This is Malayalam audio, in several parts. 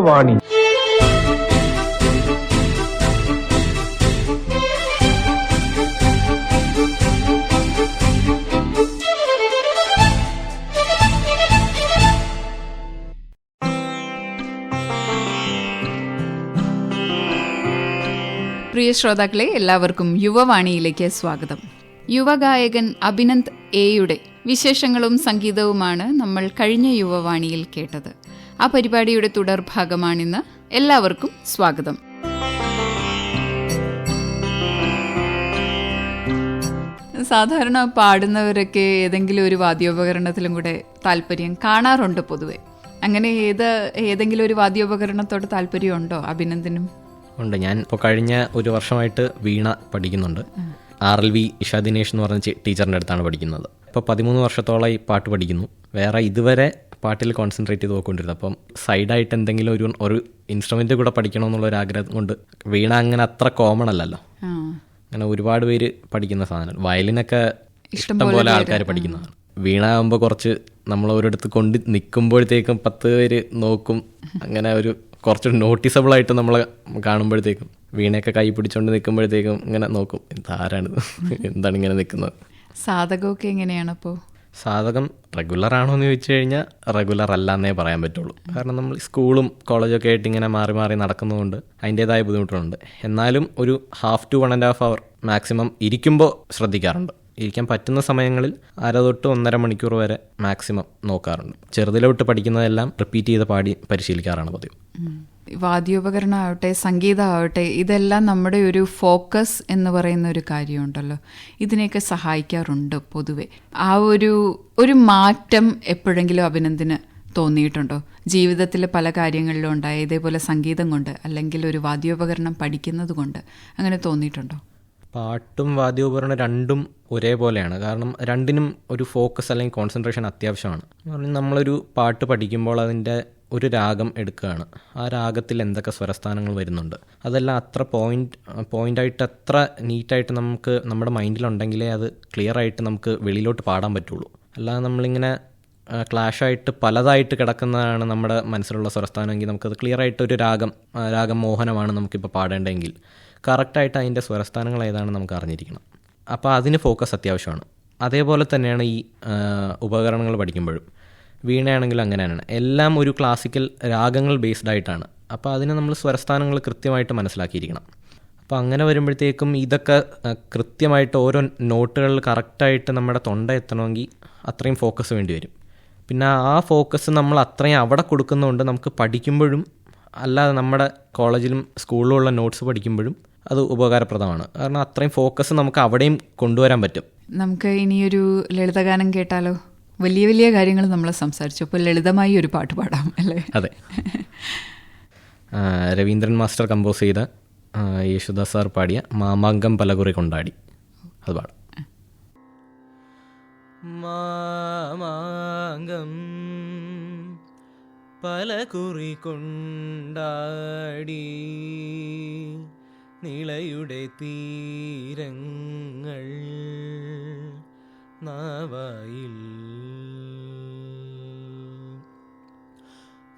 യുവവാണി പ്രിയ ശ്രോതാക്കളെ എല്ലാവർക്കും യുവവാണിയിലേക്ക് സ്വാഗതം. യുവഗായകൻ അഭിനന്ദ് എയുടെ വിശേഷങ്ങളും സംഗീതവുമാണ് നമ്മൾ കഴിഞ്ഞ യുവവാണിയിൽ കേട്ടത്. ആ പരിപാടിയുടെ തുടർഭാഗമാണിന്ന് എല്ലാവർക്കും സ്വാഗതം. സാധാരണ പാടുന്നവരൊക്കെ ഏതെങ്കിലും ഒരു വാദ്യോപകരണത്തിലും കൂടെ താല്പര്യം കാണാറുണ്ട് പൊതുവെ. അങ്ങനെ ഏത് ഏതെങ്കിലും ഒരു വാദ്യോപകരണത്തോട് താല്പര്യമുണ്ടോ അഭിനന്ദനും? ഉണ്ട്. ഞാൻ ഇപ്പോൾ കഴിഞ്ഞ ഒരു വർഷമായിട്ട് വീണ പഠിക്കുന്നുണ്ട്. R L V Isha Dinesh എന്ന് പറഞ്ഞ ടീച്ചറിന്റെ അടുത്താണ് പഠിക്കുന്നത്. ഇപ്പോൾ പതിമൂന്ന് വർഷത്തോളമായി പാട്ട് പഠിക്കുന്നു. വേറെ ഇതുവരെ പാട്ടിൽ കോൺസെൻട്രേറ്റ് ചെയ്ത് പോയിക്കൊണ്ടിരുന്നത്. അപ്പം സൈഡായിട്ട് എന്തെങ്കിലും ഒരു ഒരു ഇൻസ്ട്രുമെന്റ് കൂടെ പഠിക്കണമെന്നുള്ള ഒരു ആഗ്രഹം കൊണ്ട് വീണ അങ്ങനെ അത്ര കോമൺ അല്ലല്ലോ. അങ്ങനെ ഒരുപാട് പേര് പഠിക്കുന്ന സാധനം. വയലിനൊക്കെ ഇഷ്ടംപോലെ ആൾക്കാർ പഠിക്കുന്നതാണ്. വീണ ആകുമ്പോൾ കുറച്ച് നമ്മൾ ഒരിടത്ത് കൊണ്ട് നിൽക്കുമ്പോഴത്തേക്കും പത്ത് പേര് നോക്കും. അങ്ങനെ ഒരു കുറച്ച് നോട്ടീസബിൾ ആയിട്ട് നമ്മൾ കാണുമ്പോഴത്തേക്കും. വീണയൊക്കെ കൈ പിടിച്ചോണ്ട് നിൽക്കുമ്പോഴത്തേക്കും ഇങ്ങനെ നോക്കും. ഇതാരാണിത്? എന്താണ് ഇങ്ങനെ നിൽക്കുന്നത് സാധകമൊക്കെ എങ്ങനെയാണ് അപ്പോൾ സാധകം റെഗുലർ ആണോ എന്ന് ചോദിച്ചു കഴിഞ്ഞാൽ റെഗുലർ അല്ല എന്നേ പറയാൻ പറ്റുള്ളൂ. കാരണം നമ്മൾ സ്കൂളും കോളേജൊക്കെ ആയിട്ട് ഇങ്ങനെ മാറി മാറി നടക്കുന്നതുകൊണ്ട് അതിന്റേതായ ബുദ്ധിമുട്ടുണ്ട്. എന്നാലും ഒരു half to one and half our maximum ഇരിക്കുമ്പോൾ ശ്രദ്ധിക്കാറുണ്ട്. ഇരിക്കാൻ പറ്റുന്ന സമയങ്ങളിൽ അര തൊട്ട് ഒന്നര മണിക്കൂർ വരെ മാക്സിമം നോക്കാറുണ്ട്. ചെറുതിലോട്ട് പഠിക്കുന്നതെല്ലാം റിപ്പീറ്റ് ചെയ്ത് പാടി പരിശീലിക്കാറാണ് പതിവ്. വാദ്യോപകരണമാവട്ടെ സംഗീതമാവട്ടെ ഇതെല്ലാം നമ്മുടെ ഒരു ഫോക്കസ് എന്ന് പറയുന്ന ഒരു കാര്യമുണ്ടല്ലോ. ഇതിനെയൊക്കെ സഹായിക്കാറുണ്ട് പൊതുവെ. ആ ഒരു ഒരു മാറ്റം എപ്പോഴെങ്കിലും അഭിനന്ദിന് തോന്നിയിട്ടുണ്ടോ? ജീവിതത്തിൽ പല കാര്യങ്ങളിലും ഉണ്ടായ ഇതേപോലെ സംഗീതം കൊണ്ട് അല്ലെങ്കിൽ ഒരു വാദ്യോപകരണം പഠിക്കുന്നത് കൊണ്ട് അങ്ങനെ തോന്നിയിട്ടുണ്ടോ? പാട്ടും വാദ്യോപകരണം രണ്ടും ഒരേപോലെയാണ്. കാരണം രണ്ടിനും ഒരു ഫോക്കസ് അല്ലെങ്കിൽ കോൺസെൻട്രേഷൻ അത്യാവശ്യമാണ്. നമ്മളൊരു പാട്ട് പഠിക്കുമ്പോൾ അതിന്റെ ഒരു രാഗം എടുക്കുകയാണ്. ആ രാഗത്തിൽ എന്തൊക്കെ സ്വരസ്ഥാനങ്ങൾ വരുന്നുണ്ട്? അതെല്ലാം അത്ര പോയിന്റ് പോയിന്റായിട്ട് അത്ര നീറ്റായിട്ട് നമുക്ക് നമ്മുടെ മൈൻഡിലുണ്ടെങ്കിലേ അത് ക്ലിയർ ആയിട്ട് നമുക്ക് വെളിയിലോട്ട് പാടാൻ പറ്റുള്ളൂ. അല്ലാതെ നമ്മളിങ്ങനെ ക്ലാഷായിട്ട് പലതായിട്ട് കിടക്കുന്നതാണ് നമ്മുടെ മനസ്സിലുള്ള സ്വരസ്ഥാനമെങ്കിൽ നമുക്കത് ക്ലിയർ ആയിട്ട് ഒരു രാഗം രാഗം മോഹനമാണ് നമുക്കിപ്പോൾ പാടേണ്ടതെങ്കിൽ. കറക്റ്റായിട്ട് അതിന്റെ സ്വരസ്ഥാനങ്ങൾ ഏതാണ് നമുക്ക് അറിഞ്ഞിരിക്കണം. അപ്പോൾ അതിന് ഫോക്കസ് അത്യാവശ്യമാണ്. അതേപോലെ തന്നെയാണ് ഈ ഉപകരണങ്ങൾ പഠിക്കുമ്പോഴും. വീണയാണെങ്കിലും അങ്ങനെയാണ്. എല്ലാം ഒരു ക്ലാസിക്കൽ രാഗങ്ങൾ ബേസ്ഡ് ആയിട്ടാണ്. അപ്പോൾ അതിനെ നമ്മൾ സ്വരസ്ഥാനങ്ങൾ കൃത്യമായിട്ട് മനസ്സിലാക്കിയിരിക്കണം. അപ്പോൾ അങ്ങനെ വരുമ്പോഴത്തേക്കും ഇതൊക്കെ കൃത്യമായിട്ട് ഓരോ നോട്ടുകളിൽ കറക്റ്റായിട്ട് നമ്മുടെ തൊണ്ട എത്തണമെങ്കിൽ അത്രയും ഫോക്കസ് വേണ്ടി വരും. പിന്നെ ആ ഫോക്കസ് നമ്മൾ അത്രയും അവിടെ കൊടുക്കുന്നതുകൊണ്ട് നമുക്ക് പഠിക്കുമ്പോഴും അല്ലാതെ നമ്മുടെ കോളേജിലും സ്കൂളിലും ഉള്ള നോട്ട്സ് പഠിക്കുമ്പോഴും അത് ഉപകാരപ്രദമാണ്. കാരണം അത്രയും ഫോക്കസ് നമുക്ക് അവിടെയും കൊണ്ടുവരാൻ പറ്റും. നമുക്ക് ഇനിയൊരു ലളിതഗാനം കേട്ടാലോ? വലിയ വലിയ കാര്യങ്ങൾ നമ്മൾ സംസാരിച്ചു. അപ്പോൾ ലളിതമായി ഒരു പാട്ട് പാടാം അല്ലേ? അതെ. രവീന്ദ്രൻ മാസ്റ്റർ കമ്പോസ് ചെയ്ത യേശുദാസ് സാർ പാടിയ മാമാങ്കം പലകുറി കൊണ്ടാടി. അത് പാടാം. മാമാങ്കം പലകുറി കൊണ്ടാടി. നിളയുടെ തീരങ്ങൾ നാവായിൽ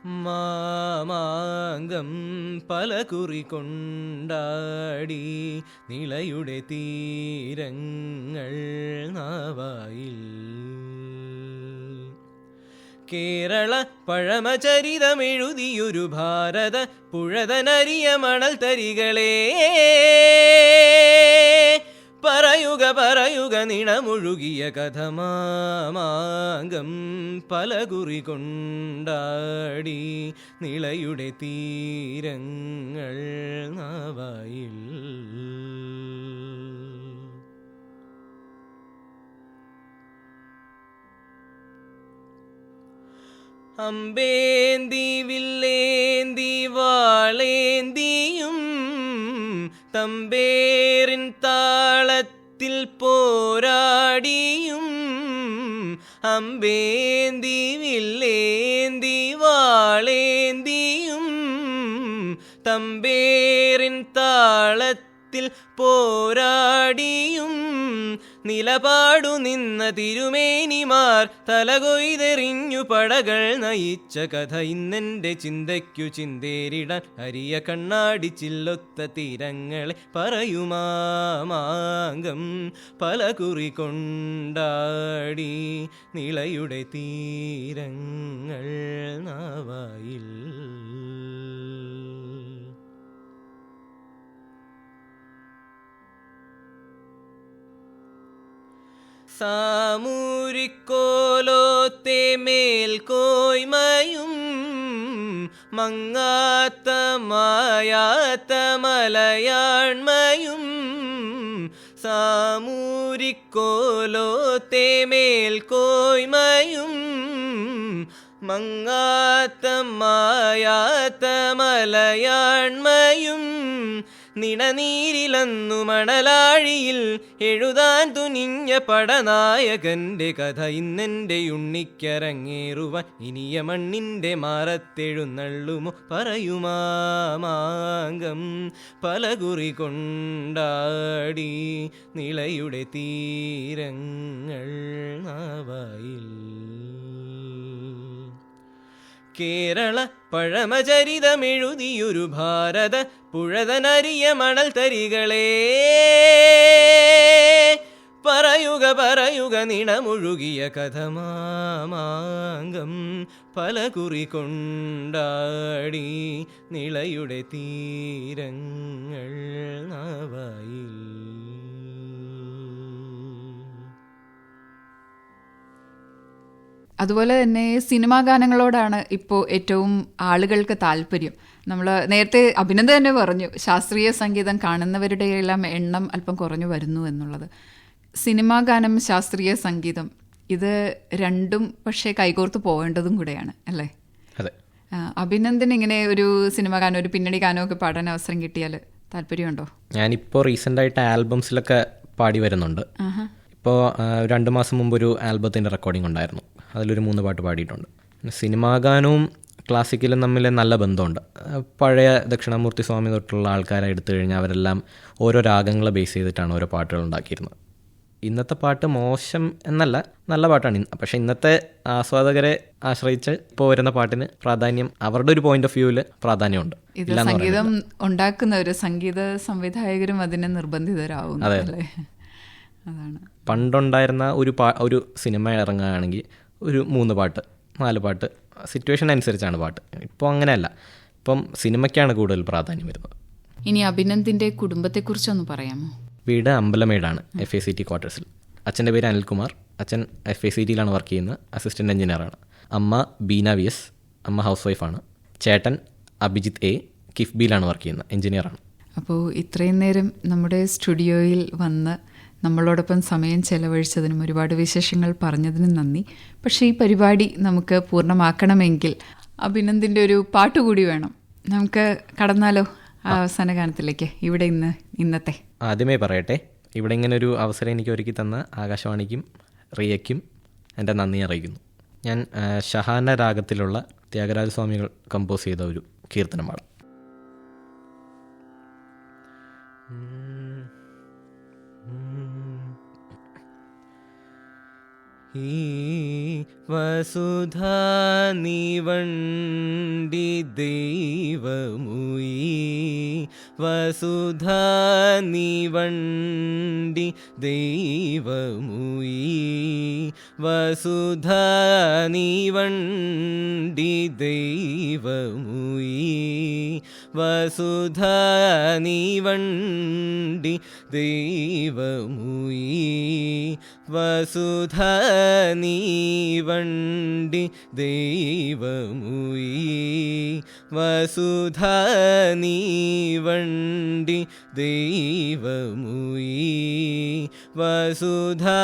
മാമാങ്കം പലകുറി കൊണ്ടാടി നിളയുടെ തീരങ്ങൾ നാവായിൽ. കേരള പഴമചരിതമെഴുതിയൊരു ഭാരത പുഴതനരിയ മണൽ തരികളേ പറയുക പറയുക നിണമൊഴുകിയ കഥമാമാങ്കം പലകുറി കൊണ്ടാടി നിളയുടെ തീരങ്ങൾ നാവായിൽ. അമ്പേന്തി വില്ലേന്തി വാളേന്തിയും തമ്പേറിൻ അമ്പേന്തി വില്ലേന്തി വാളേന്തിയും തമ്പേറിൻ താളത്തിൽ പോരാടിയും നിലപാടു നിന്ന തിരുമേനിമാർ തലകൊയ്തെറിഞ്ഞു പടകൾ നയിച്ച കഥ ഇന്നെന്റെ ചിന്തയ്ക്കു ചിന്തേരിടാൻ അരിയ കണ്ണാടി ചില്ലൊത്ത തീരങ്ങളെ പറയുമാമാങ്കം പല കുറി കൊണ്ടാടി നിളയുടെ തീരങ്ങൾ നാവായിൽ. സാമൂരിക്കോലോത്തെ മേൽക്കോയ്മയും മങ്ങാത്ത മായാത്ത മലയാൺമയും സാമൂരിക്കോലോത്തെ മേൽക്കോയ്മയും മങ്ങാത്ത മായാത്ത മലയാൺമയും നിണനീരിലന്നു മണലാഴിയിൽ എഴുതാൻ തുനിഞ്ഞ പടനായകന്റെ കഥ ഇന്നെന്റെ ഉണ്ണിക്കരങ്ങേറുവാൻ ഇനിയ മണ്ണിന്റെ മാറത്തെഴുന്നള്ളുമോ പറയുമാമാങ്കം പലകുറി കൊണ്ടാടി നിളയുടെ തീരങ്ങൾ നാവായിൽ. കേരള പഴമചരിതമെഴുതിയൊരു ഭാരത പുഴതനരിയ മണൽ തരികളെ പറയുക പറയുക നിണമൊഴുകിയ കഥമാമാങ്കം പല കുറി കൊണ്ടാടി നിളയുടെ തീരങ്ങൾ. അതുപോലെ തന്നെ സിനിമാ ഗാനങ്ങളോടാണ് ഇപ്പോൾ ഏറ്റവും ആളുകൾക്ക് താല്പര്യം. നമ്മൾ നേരത്തെ അഭിനന്ദ തന്നെ പറഞ്ഞു ശാസ്ത്രീയ സംഗീതം കാണുന്നവരുടെ എല്ലാം എണ്ണം അല്പം കുറഞ്ഞു വരുന്നു എന്നുള്ളത്. സിനിമാ ഗാനം ശാസ്ത്രീയ സംഗീതം ഇത് രണ്ടും പക്ഷേ കൈകോർത്ത് പോകേണ്ടതും കൂടെയാണ് അല്ലേ? അതെ. അഭിനന്ദൻ അഭിനന്ദന് ഇങ്ങനെ ഒരു സിനിമ ഗാനം ഒരു പിന്നണി ഗാനമൊക്കെ പാടാൻ അവസരം കിട്ടിയാൽ താല്പര്യമുണ്ടോ? ഞാനിപ്പോൾ റീസെന്റായിട്ട് ആൽബംസിലൊക്കെ പാടി വരുന്നുണ്ട്. ഇപ്പോൾ രണ്ട് മാസം മുമ്പ് ഒരു ആൽബത്തിന്റെ റെക്കോർഡിംഗ് ഉണ്ടായിരുന്നു. അതിലൊരു മൂന്ന് പാട്ട് പാടിയിട്ടുണ്ട്. സിനിമാ ഗാനവും ക്ലാസിക്കലും തമ്മിൽ നല്ല ബന്ധമുണ്ട്. പഴയ ദക്ഷിണാമൂർത്തി സ്വാമി തൊട്ടുള്ള ആൾക്കാരെ എടുത്തു കഴിഞ്ഞാൽ അവരെല്ലാം ഓരോ രാഗങ്ങളെ ബേസ് ചെയ്തിട്ടാണ് ഓരോ പാട്ടുകൾ ഉണ്ടാക്കിയിരുന്നത്. ഇന്നത്തെ പാട്ട് മോശം എന്നല്ല നല്ല പാട്ടാണ്. പക്ഷേ ഇന്നത്തെ ആസ്വാദകരെ ആശ്രയിച്ച് ഇപ്പോൾ വരുന്ന പാട്ടിന് പ്രാധാന്യം അവരുടെ ഒരു പോയിന്റ് ഓഫ് വ്യൂവിൽ പ്രാധാന്യമുണ്ട്. ഇത് സംഗീതം ഉണ്ടാക്കുന്നവര് സംഗീത സംവിധായകരും അതിനെ നിർബന്ധിതരാകും അല്ലേ അതാണ് പണ്ടുണ്ടായിരുന്ന ഒരു പാ ഒരു സിനിമ ഇറങ്ങുകയാണെങ്കിൽ ഒരു മൂന്ന് പാട്ട് നാല് പാട്ട് സിറ്റുവേഷൻ അനുസരിച്ചാണ് പാട്ട്. ഇപ്പോൾ അങ്ങനെയല്ല. ഇപ്പം സിനിമയ്ക്കാണ് കൂടുതൽ പ്രാധാന്യം വരുന്നത്. ഇനി അഭിനന്ദിന്റെ കുടുംബത്തെക്കുറിച്ചൊന്ന് പറയാമോ? വീട് അമ്പലമേടാണ് എഫ് എ സി ടി ക്വാർട്ടേഴ്സിൽ അച്ഛന്റെ പേര് അനിൽകുമാർ. അച്ഛൻ എഫ് എ സി ടിയിലാണ് വർക്ക് ചെയ്യുന്നത്. അസിസ്റ്റന്റ് എഞ്ചിനീയറാണ് അമ്മ ബീന വി എസ് അമ്മ ഹൗസ് വൈഫാണ് ചേട്ടൻ അഭിജിത്ത് എ കിഫ്ബിയിലാണ് വർക്ക് ചെയ്യുന്നത്. എഞ്ചിനീയറാണ് അപ്പോൾ ഇത്രയും നേരം നമ്മുടെ സ്റ്റുഡിയോയിൽ വന്ന് നമ്മളോടൊപ്പം സമയം ചെലവഴിച്ചതിനും ഒരുപാട് വിശേഷങ്ങൾ പറഞ്ഞതിനും നന്ദി. പക്ഷേ ഈ പരിപാടി നമുക്ക് പൂർണമാക്കണമെങ്കിൽ അഭിനന്ദിന്റെ ഒരു പാട്ട് കൂടി വേണം. നമുക്ക് കടന്നാലോ ആ അവസാന ഗാനത്തിലേക്ക്. ഇവിടെ ഇന്ന് ഇന്നത്തെ. ആദ്യമേ പറയട്ടെ. ഇവിടെ ഇങ്ങനെ ഒരു അവസരം എനിക്ക് ഒരുക്കി തന്ന ആകാശവാണിക്കും റിയയ്ക്കും എന്റെ നന്ദി അറിയിക്കുന്നു. ഞാൻ ഷഹാന രാഗത്തിലുള്ള ത്യാഗരാജസ്വാമികൾ കമ്പോസ് ചെയ്ത ഒരു കീർത്തനം ഈ വസുധാ നിവണ്ടി ദൈവമുയി. വസുധാ നിവണ്ടി ദൈവമുയി. വസുധാ നിവണ്ടി ദൈവമുയി. വസുധാ നിവണ്ടി ദൈവമുയി. വസുധാ നീവണ്ടി ദൈവമുയി. വസുധാ നീവണ്ടി ദൈവമുയി. വസുധാ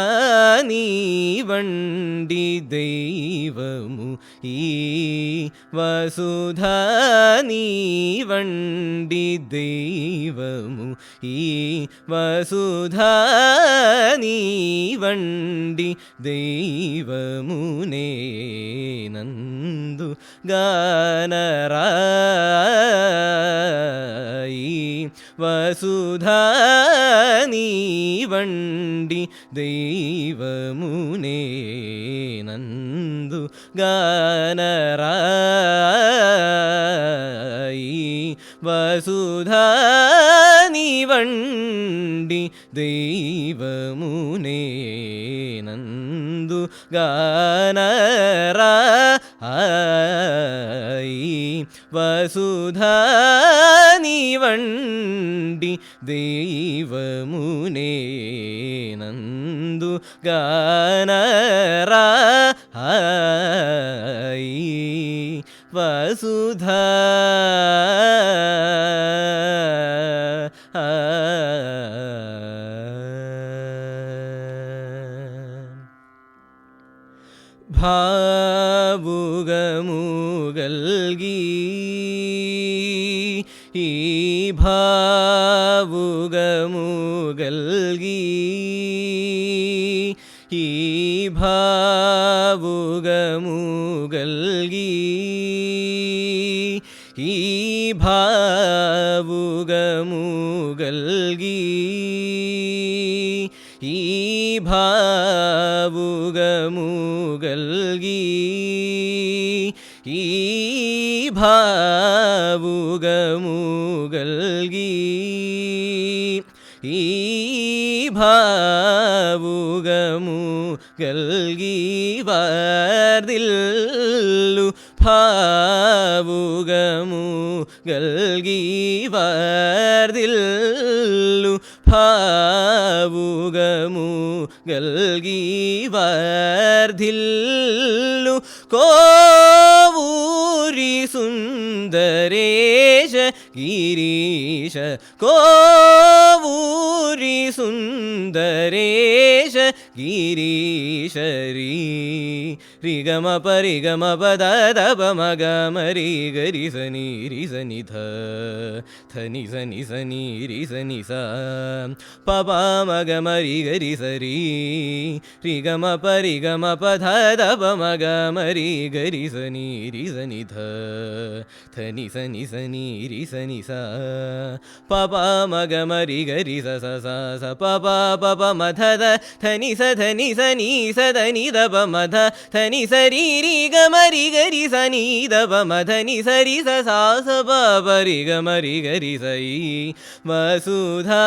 നീവണ്ടി ദൈവമു ഈ വസുധാ നീവണ്ടി ദൈവമു ഈ വസുധാ നീവണ്ടി ദൈവമുനേ നന്ദു ഗാനറായി വസുധാ നീവണ്ടി വണ്ടി ദൈവമുനേ നന്ദു ഗാനറായി. വസുധാനി വണ്ടി ദൈവമുനേ നന്ദു ഗാനറായി. വസുധാനി വണ്ടി ദൈവമുനേ ഗാനറായി വസുധ ഭാവുകമുകൽകി. ഈ ഭാവുകമുകൽകി. ഈ ഭാവുകമുകൽകി. ഈ ഭാവുകമുകൽകി. വർദില്ലു ഭാവുകമുകൽകി ഗൽഗീവർദില്ലു ഭാവുകമു ഗൽഗീവർദില്ലു കോവൂരി സുന്ദരേശ ഗിരീശ. കോവൂരി സുന്ദരേശ ഗിരീശരീ. रिगम ग म प मग मरी गरी सनी रि सनी रि स नि रि स थ थ नि स नि स नि रि स नि स प प म ग म रि ग रि स रि रि ग प रि ग म प रि ग रि स नि रि स थ थ नि स नि स नि रि स नि स प प म ग म रि ग रि स स स स प प प प म ध ध थ नि स थ മധ നി സരി സ സാ സ പ പരി ഗ മരി ഗരി സൈ വസുധാ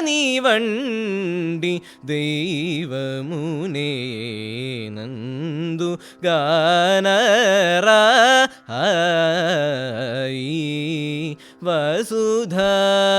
നീ വണ്ടി ദൈവമുനേ നന്ദു ഗാനറായി വസുധ ആസചേയര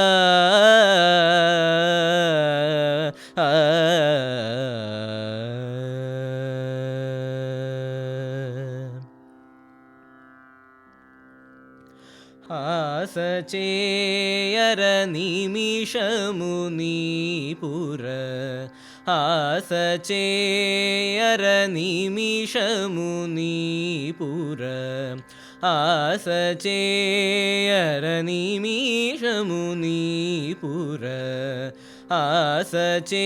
ആസചേയര നിമിഷമു നീപുര ആസചേയര നിമിഷമു നീപുര ആസചേയര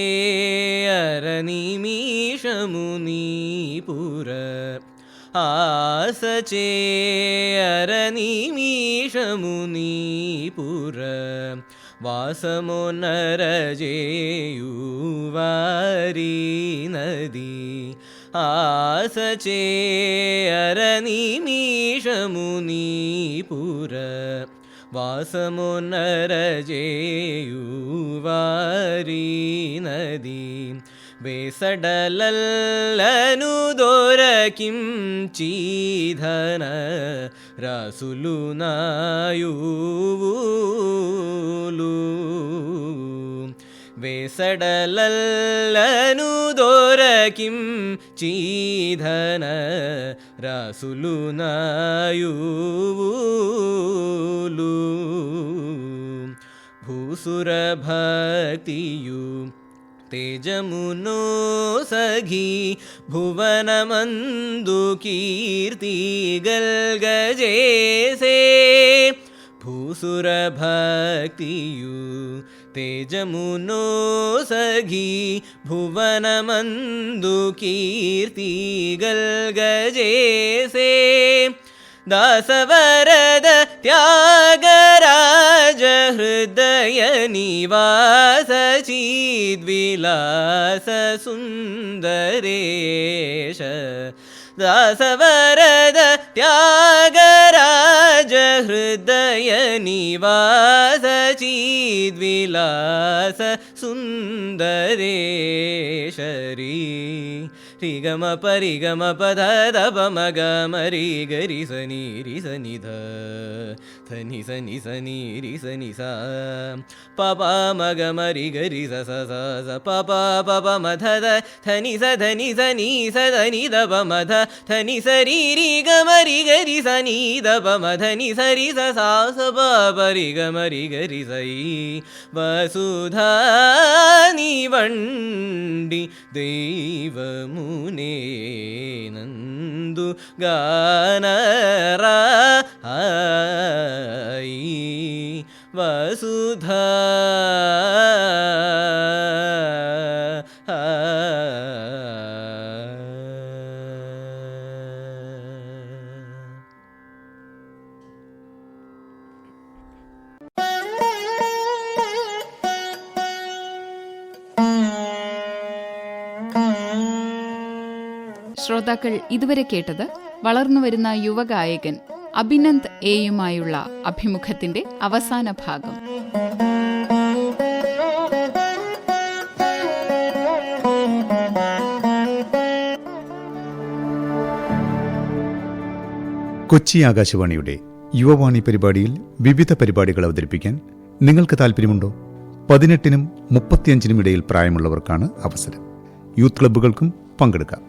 നിമിഷമു നീപുര ആസചേയര നിമിഷമുനീപുര വാസമൊന്നരജേയുവാരി നദി ആസചേയര നിമിഷമുനീപുര വാസമൊന്നരജേയുവാരി നദി వేసడలల్లను దొరకిం చీధన రాసులు నాయూలు వేసడలల్లను దొరకిం చీధన రాసులు నాయూలు భూసుర భక్తియు तेजमुनो सघी भुवनमन्दु कीर्ति गल्गजेसे भूसुरभक्तियु तेजमुनो सघी भुवनमन्दु कीर्ति गल्गजेसे दासरदत्यागराजहृदयनिवा सचिद्विलास सुन्द रे दासरदत्यागराजहृदयनिवा सचिद्विलास सुन्दरे शरी ಟಿಗಮ ಪರಿಗಮ ಪದ ದಬ ಮಗ ಮರಿ ಗರಿ ಸನಿ ರಿ ಸನಿ ಧ ಸನಿ ಸನಿ ಸನಿ ರಿ ಸನಿ ಸ ಪಪ ಮಗ ಮರಿ ಗರಿ ಸ ಸ ಸ ಸ ಪಪ ಪಪ ಮಧ ದ ಧನಿ ಸ ಧನಿ ಸ ನೀ ಸ ಧನಿ ದಬ ಮಧ ಧನಿ ಸ ರಿ ರಿ ಗ ಮರಿ ಗರಿ ಸ ನೀ ದಬ ಮಧನಿ ಸರಿ ಸ ಸಾ ಸ ಬ ಬರಿ ಗ ಮರಿ ಗರಿ ಸೈ ವಸುಧಾ ನೀ വണ്ടി ദൈവമു నందు గానరా వసుధా ശ്രോതാക്കൾ ഇതുവരെ കേട്ടത് വളർന്നുവരുന്ന യുവഗായകൻ അഭിനന്ദ് എയുമായുള്ള അഭിമുഖത്തിന്റെ അവസാന ഭാഗം. കൊച്ചി ആകാശവാണിയുടെ യുവവാണി പരിപാടിയിൽ വിവിധ പരിപാടികൾ അവതരിപ്പിക്കാൻ നിങ്ങൾക്ക് താൽപ്പര്യമുണ്ടോ? പതിനെട്ടിനും മുപ്പത്തിയഞ്ചിനും ഇടയിൽ പ്രായമുള്ളവർക്കാണ് അവസരം. യൂത്ത് ക്ലബ്ബുകൾക്കും പങ്കെടുക്കാം.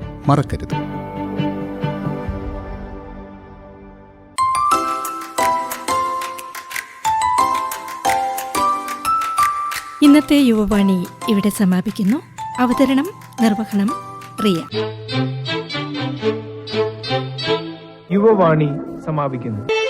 മറക്കരുത്. ഇന്നത്തെ യുവവാണി ഇവിടെ സമാപിക്കുന്നു. അവതരണം നിർവഹണം റിയ യുവവാണി സമാപിക്കുന്നു.